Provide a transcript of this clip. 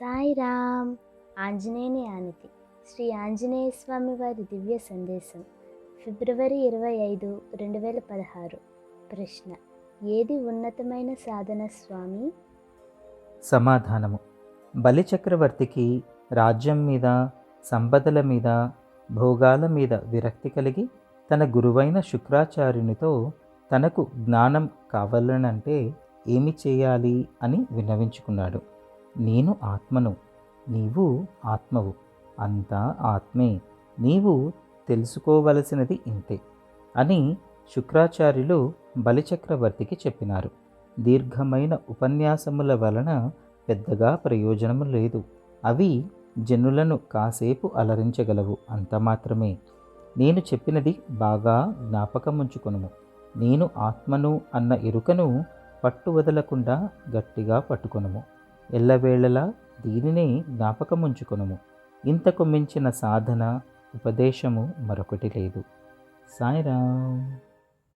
సాయిరామ్. ఆంజనేయుని ఆనతి. శ్రీ ఆంజనేయ స్వామి వారి దివ్య సందేశం. ఫిబ్రవరి ఇరవై ఐదు రెండు వేల పదహారు. ప్రశ్న. ఏది ఉన్నతమైన సాధన స్వామి? సమాధానము. బలిచక్రవర్తికి రాజ్యం మీద సంపదల మీద భోగాల మీద విరక్తి కలిగి తన గురువైన శుక్రాచార్యునితో తనకు జ్ఞానం కావాలనంటే ఏమి చేయాలి అని విన్నవించుకున్నాడు. నేను ఆత్మను నీవు ఆత్మవు అంతా ఆత్మే నీవు తెలుసుకోవలసినది ఇంతే అని శుక్రాచార్యులు బలిచక్రవర్తికి చెప్పినారు. దీర్ఘమైన ఉపన్యాసముల వలన పెద్దగా ప్రయోజనము లేదు. అవి జనులను కాసేపు అలరించగలవు అంత మాత్రమే. నేను చెప్పినది బాగా జ్ఞాపకముంచుకొనుము. నేను ఆత్మను అన్న ఎరుకను పట్టు వదలకుండా గట్టిగా పట్టుకొనుము. ఎల్లవేళలా దీనినే జ్ఞాపకముంచుకొనుము. ఇంతకు మించిన సాధన ఉపదేశము మరొకటి లేదు. సాయిరామ్.